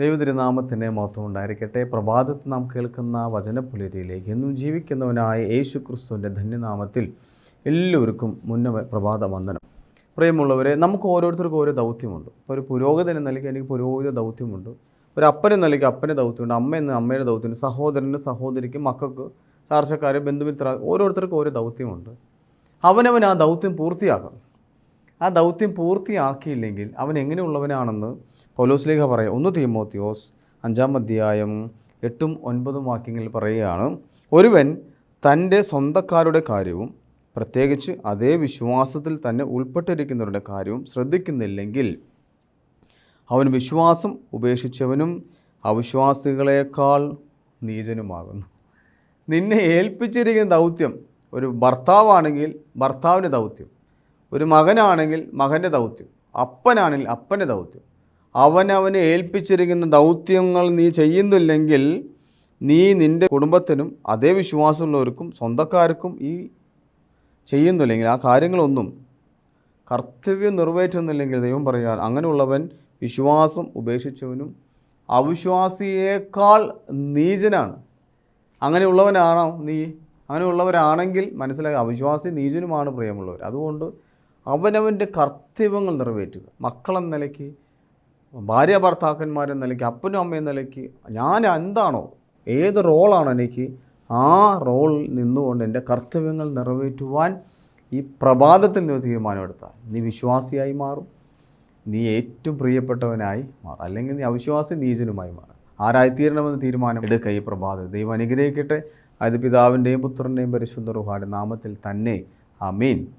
ദൈവതിരുനാമത്തിന്റെ മഹത്വം ഉണ്ടായിരിക്കട്ടെ പ്രഭാതത്തിൽ നാം കേൾക്കുന്ന വചനപ്പുലരിയിലേക്ക് എന്നും ജീവിക്കുന്നവനായ യേശു ക്രിസ്തുവിന്റെ ധന്യനാമത്തിൽ എല്ലാവർക്കും മുന്നേ പ്രഭാത വന്ദനം പ്രിയമുള്ളവരെ നമുക്ക് ഓരോരുത്തർക്കും ഓരോ ദൗത്യമുണ്ട്. ഇപ്പോൾ ഒരു പുരോഗതി എന്ന നിലയ്ക്ക് എനിക്ക് പുരോഹിത ദൗത്യമുണ്ട്. ഒരു അപ്പനെ എന്ന നിലയ്ക്ക് അപ്പന്റെ ദൗത്യമുണ്ട്. അമ്മ എന്ന അമ്മയുടെ ദൗത്യമുണ്ട്. സഹോദരന് സഹോദരിക്ക് മക്കൾക്ക് ചാർച്ചക്കാർ ബന്ധുമിത്ര ഓരോരുത്തർക്കും ഓരോ ദൗത്യമുണ്ട്. അവനവൻ ആ ദൗത്യം പൂർത്തിയാക്കണം. ആ ദൗത്യം പൂർത്തിയാക്കിയില്ലെങ്കിൽ അവൻ എങ്ങനെയുള്ളവനാണെന്ന് പൗലോസ്ലേഖ പറയാം. ഒന്ന് തീമോത്തിയോസ് അഞ്ചാം അധ്യായം എട്ടും ഒൻപതും വാക്യങ്ങളിൽ പറയുകയാണ് ഒരുവൻ തന്റെ സ്വന്തക്കാരുടെ കാര്യവും പ്രത്യേകിച്ച് അതേ വിശ്വാസത്തിൽ തന്നെ ഉൾപ്പെട്ടിരിക്കുന്നവരുടെ കാര്യവും ശ്രദ്ധിക്കുന്നില്ലെങ്കിൽ അവൻ വിശ്വാസം ഉപേക്ഷിച്ചവനും അവിശ്വാസികളെക്കാൾ നീചനുമാകുന്നു. നിന്നെ ഏൽപ്പിച്ചിരിക്കുന്ന ദൗത്യം ഒരു ഭർത്താവാണെങ്കിൽ ഭർത്താവിന്റെ ദൗത്യം ഒരു മകനാണെങ്കിൽ മകന്റെ ദൗത്യം അപ്പനാണെങ്കിൽ അപ്പന്റെ ദൗത്യം. അവനവനെ ഏൽപ്പിച്ചിരിക്കുന്ന ദൗത്യങ്ങൾ നീ ചെയ്യുന്നില്ലെങ്കിൽ നീ നിന്റെ കുടുംബത്തിനും അതേ വിശ്വാസമുള്ളവർക്കും സ്വന്തക്കാർക്കും ഈ ചെയ്യുന്നില്ലെങ്കിൽ ആ കാര്യങ്ങളൊന്നും കർത്തവ്യം നിറവേറ്റുന്നില്ലെങ്കിൽ ദൈവം പറയുക അങ്ങനെയുള്ളവൻ വിശ്വാസം ഉപേക്ഷിച്ചവനും അവിശ്വാസിയേക്കാൾ നീചനാണ്. അങ്ങനെയുള്ളവനാണോ നീ? അങ്ങനെയുള്ളവരാണെങ്കിൽ മനസ്സിലാക്കുക അവിശ്വാസി നീചനുമാണ് പ്രിയമുള്ളവർ. അതുകൊണ്ട് അവനവന്റെ കർത്തവ്യങ്ങൾ നിറവേറ്റുക. മക്കളെന്ന നിലയ്ക്ക് ഭാര്യ ഭർത്താക്കന്മാരെന്ന നിലയ്ക്ക് അപ്പനും അമ്മയും നിലയ്ക്ക് ഞാൻ എന്താണോ ഏത് റോളാണോ എനിക്ക് ആ റോളിൽ നിന്നുകൊണ്ട് എന്റെ കർത്തവ്യങ്ങൾ നിറവേറ്റുവാൻ ഈ പ്രഭാതത്തിൽ നിന്ന് തീരുമാനമെടുത്താൽ നീ വിശ്വാസിയായി മാറും നീ ഏറ്റവും പ്രിയപ്പെട്ടവനായി മാറും. അല്ലെങ്കിൽ നീ അവിശ്വാസി നീചനുമായി മാറും. ആരായിത്തീരണമെന്ന് തീരുമാനം എടുക്കുക ഈ പ്രഭാതം ദൈവം അനുഗ്രഹിക്കട്ടെ. അത് പിതാവിന്റെയും പുത്രന്റെയും പരിശുദ്ധ റുഹാടെ നാമത്തിൽ തന്നെ. അമീൻ